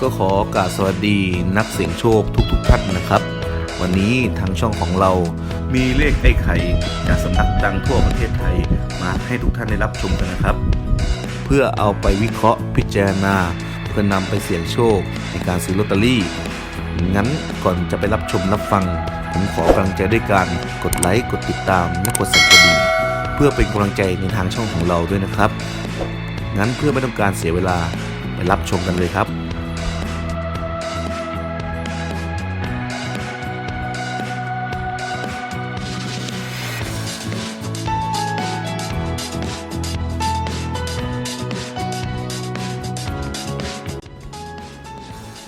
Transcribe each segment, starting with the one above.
ก็ขอกราสสวัสดีนักเสี่ยงโชคทุกๆท่านนะครับ วันนี้ทางช่องของเรามีเลขไอ้ไข่จากสำนักดังทั่วประเทศไทยมาให้ทุกท่านได้รับชมกันนะครับ เพื่อเอาไปวิเคราะห์พิจารณา เพื่อนำไปเสี่ยงโชคในการซื้อลอตเตอรี่ งั้นก่อนจะไปรับชมรับฟัง ผมขอกำลังใจด้วยการกดไลค์กดติดตามและกดสั่นกระดิ่งเพื่อเป็นกำลังใจในทางช่องของเราด้วยนะครับ งั้นเพื่อไม่ต้องการเสียเวลาไปรับชมกันเลยครับ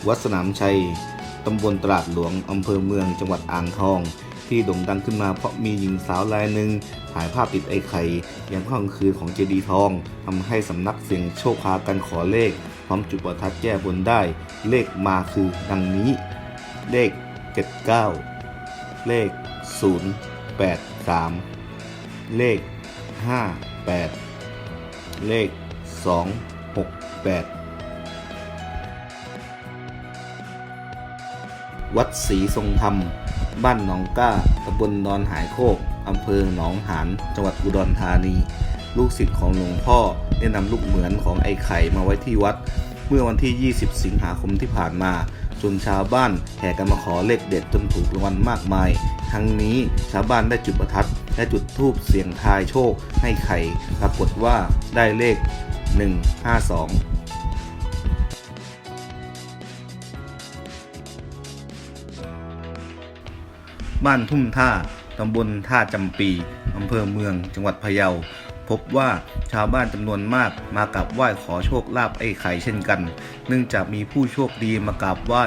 วัดสนามชัย ตำบลตลาดหลวง อำเภอเมือง จังหวัดอ่างทอง ที่โด่งดังขึ้นมาเพราะมีหญิงสาวรายหนึ่งถ่ายภาพติดไอ้ไข่ยังข้างคืนของเจดีย์ทองทำให้สำนักเสียงโชคพากันขอเลข พร้อมจุดประทัดแก้บนได้ เลขมาคือดังนี้ เลข 79 เลข 083 เลข 58 เลข 268 วัดศรีทรงธรรม บ้านหนองก้าตำบลดอนหายโคกอำเภอหนองหานจังหวัดอุดรธานี ลูกศิษย์ของหลวงพ่อได้นำลูกเหมือนของไอ้ไข่มาไว้ที่วัด เมื่อวันที่ 20 สิงหาคมที่ผ่านมาจนชาวบ้านแห่กันมาขอเลขเด็ดจนถูกรางวัลมากมาย ทั้งนี้ชาวบ้านได้จุดประทัดและจุดธูปเสียงทายโชคให้ไข่ปรากฏว่าได้เลข 152 บ้านทุ่มท่าตำบลท่าจำปีอำเภอเมืองจังหวัดพะเยา พบว่าชาวบ้านจำนวนมากมากราบไหว้ขอโชคลาภไอ้ไข่เช่นกัน เนื่องจากมีผู้โชคดีมากราบไหว้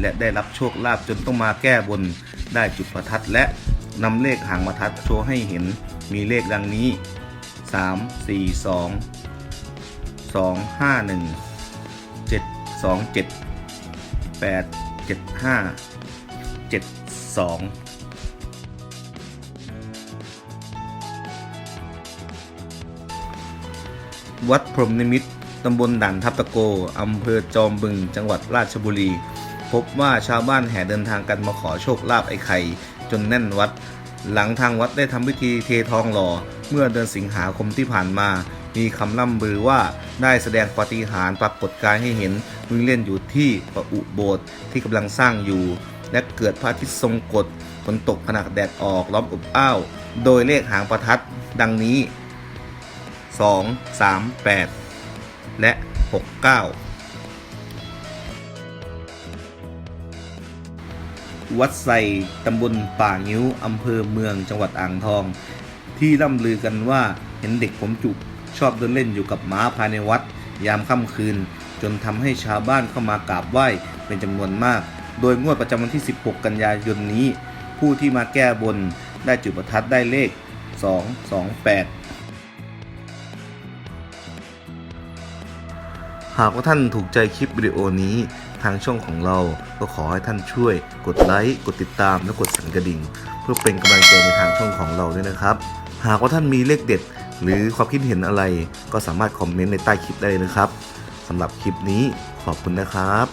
และได้รับโชคลาภจนต้องมาแก้บน ได้จุดประทัดและนำเลขหางประทัดโชว์ให้เห็น มีเลขดังนี้ 3 4 2 2 5 1 7 2 7 8 7 5 7 2 วัดพรหมนิมิตรตำบลด่านทับตะโก อำเภอจอมบึง จังหวัดราชบุรี พบว่าชาวบ้านแห่เดินทางกันมาขอโชคลาภไอ้ไข่ จนแน่นวัด หลังทางวัดได้ทำพิธีเททองหล่อ เมื่อเดือนสิงหาคมที่ผ่านมา มีคำล่ำบือว่าได้แสดงปาฏิหาริย์ปรากฏกายให้เห็นวิ่งเล่นอยู่ที่ประอุโบสถ์ที่กำลังสร้างอยู่ และเกิดพระอาทิตย์ทรงกฎฝนตกขณะแดดออกล้อมอบอ้าว โดยเลขหางประทัดดังนี้ 2 3 8 และ 6 9 วัดไซตำบลป่างิ้วอำเภอเมืองจังหวัดอ่างทอง ที่ร่ำลือกันว่าเห็นเด็กผมจุกชอบเดินเล่นอยู่กับม้าภายในวัด ยามค่ำคืน จนทำให้ชาวบ้านเข้ามากราบไหว้เป็นจำนวนมาก โดยงวดประจำวันที่ 16 กันยายนนี้ ผู้ที่มาแก้บนได้จุดประทัดได้เลข 228 หากว่าท่านถูกใจคลิปวิดีโอนี้ทางช่องของเราก็ขอให้ท่านช่วย กดไลค์กดติดตามและกดสั่นกระดิ่ง เพื่อเป็นกำลังใจในทางช่องของเราด้วยนะครับ หากว่าท่านมีเลขเด็ด หรือความคิดเห็นอะไร ก็สามารถคอมเมนต์ในใต้คลิปได้เลยนะครับสำหรับคลิปนี้ขอบคุณนะครับ